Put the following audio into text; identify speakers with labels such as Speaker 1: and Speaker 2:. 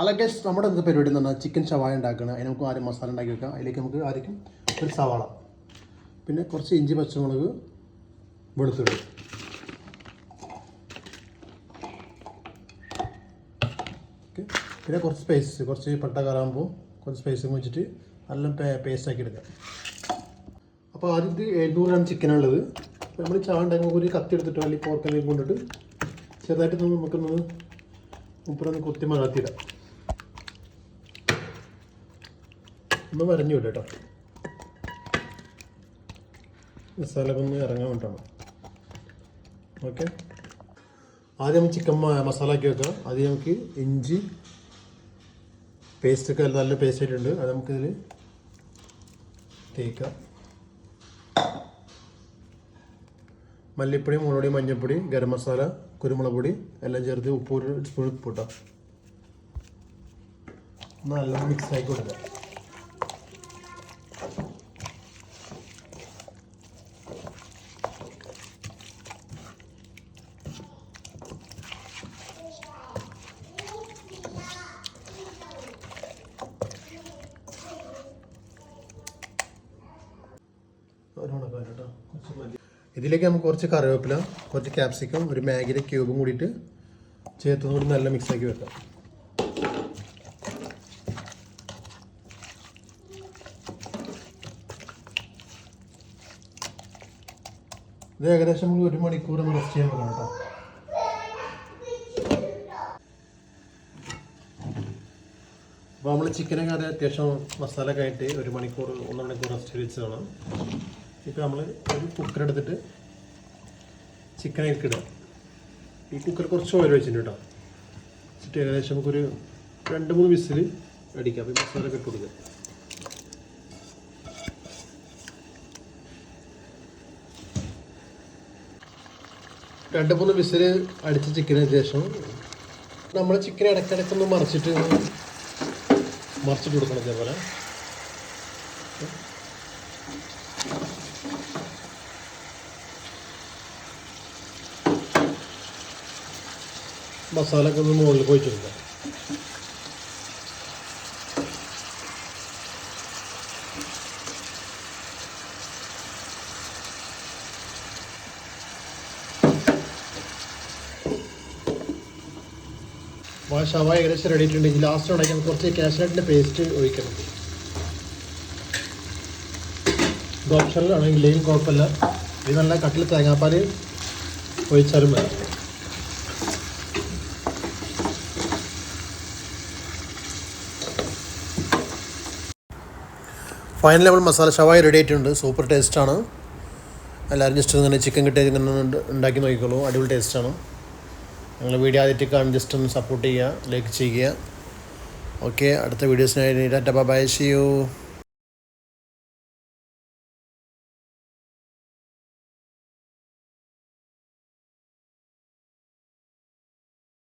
Speaker 1: അതൊക്കെ നമ്മുടെ ഇന്നത്തെ പരിപാടി എന്ന് പറഞ്ഞാൽ ചിക്കൻ ഷവായ ഉണ്ടാക്കണം. അതിന് നമുക്ക് ആദ്യം മസാല ഉണ്ടാക്കി വെക്കാം. അതിലേക്ക് നമുക്ക് ആദ്യം ഒരു സവാള. പിന്നെ കുറച്ച് ഇഞ്ചി പച്ചമുളക് വെളുത്തുള്ളി. ഓക്കെ പിന്നെ കുറച്ച് സ്പൈസ് കുറച്ച് പട്ട കറാകുമ്പോൾ കുറച്ച് സ്പൈസും വെച്ചിട്ട് നല്ല പേസ്റ്റ് ആക്കി എടുക്കാം. അപ്പോൾ ആദ്യം എഴുന്നൂറ് ഗ്രാം അപ്പോൾ നമ്മൾ ചാ ഉണ്ടാക്കുമ്പോൾ ഒരു കത്തി എടുത്തിട്ടോ അല്ലെങ്കിൽ പോർക്കെല്ലാം കൊണ്ടിട്ട് ചെറുതായിട്ട് നമുക്കൊന്ന് മുപ്പറൊന്ന് കുത്തി മഴത്തിയിടാം ഒന്ന് വരഞ്ഞു കേട്ടോ. മസാല ഒന്ന് ഇറങ്ങാൻ വേണ്ടിയിട്ടാണ് ഓക്കെ. ആദ്യം ചിക്കൻ മസാല ആക്കി വെക്കാം ആദ്യം നമുക്ക് ഇഞ്ചി പേസ്റ്റ് ഒക്കെ നല്ല പേസ്റ്റ് ആയിട്ടുണ്ട്. അത് നമുക്കിതിൽ തേക്കാം. മല്ലിപ്പൊടി മുളകുപൊടി മഞ്ഞൾപ്പൊടി ഗരം മസാല കുരുമുളക് പൊടി എല്ലാം ചേർത്ത് ഉപ്പ് ഒരു സ്പൂൺ ഉപ്പ് ഇട്ടാം. നല്ല മിക്സ് ആക്കി കൊടുക്കാം. ഇതിലേക്ക് നമുക്ക് കുറച്ച് കറിവേപ്പില കുറച്ച് ക്യാപ്സിക്കം ഒരു മാഗിയുടെ ക്യൂബും കൂടിയിട്ട് ചേർത്തും കൂടി നല്ല മിക്സ് ആക്കി വെക്കാം. ഇത് ഏകദേശം നമുക്ക് ഒരു മണിക്കൂർ ഒന്ന് റെസ്റ്റ് ചെയ്യാൻ പറ്റണം കേട്ടോ. അപ്പോൾ നമ്മൾ ചിക്കനൊക്കെ അത് അത്യാവശ്യം മസാല ആയിട്ട് ഒരു മണിക്കൂർ ഒന്നര മണിക്കൂർ റെസ്റ്റ് വെച്ചതാണ്. ഇപ്പോൾ നമ്മൾ ഒരു കുക്കർ എടുത്തിട്ട് ചിക്കൻ ഇടുക. ഈ കുക്കർ കുറച്ച് ഓയിൽ വെച്ചിട്ടുണ്ട് കേട്ടോ. വെച്ചിട്ട് ഏകദേശം നമുക്കൊരു രണ്ട് മൂന്ന് വിസിൽ അടിക്കാം. അപ്പോൾ മസാല ഒക്കെ കൊടുക്കുക. രണ്ട് മൂന്ന് വിസിൽ അടിച്ച ചിക്കന് ശേഷം നമ്മൾ ചിക്കൻ ഇടയ്ക്കിടയ്ക്കൊന്ന് മറിച്ചിട്ട് മറിച്ചിട്ട് കൊടുക്കണം ഇതേപോലെ. മസാല ഒക്കെ ഒന്ന് മുകളിൽ പോയിട്ട് കൊടുക്കാം ഷവായ ഏകദേശം റെഡി ആയിട്ടുണ്ടെങ്കിൽ ലാസ്റ്റ് ഉണ്ടെങ്കിൽ കുറച്ച് കാഷ്നട്ടിന്റെ പേസ്റ്റ് ഒഴിക്കണം. ഇത് ഓപ്ഷനിലാണെങ്കിൽ കുഴപ്പമില്ല. ഇത് നല്ല കട്ടിൽ തേങ്ങാപ്പാൽ ഒഴിച്ചാലും മതി. ഫൈനൽ ലെവൽ മസാല ഷവായി റെഡി ആയിട്ടുണ്ട്. സൂപ്പർ ടേസ്റ്റാണ് എല്ലാവരും ജസ്റ്റ് ഇങ്ങനെ ചിക്കൻ ഇങ്ങനെ ഉണ്ടാക്കി നോക്കിക്കോളൂ. അടിപൊളി ടേസ്റ്റാണ് നിങ്ങൾ വീഡിയോ ആദ്യമായിട്ട് കാണും ജസ്റ്റ് ഒന്ന് സപ്പോർട്ട് ചെയ്യുക ലൈക്ക് ചെയ്യുക. ഓക്കെ അടുത്ത വീഡിയോസിനായി ടാറ്റ ബൈ സി യു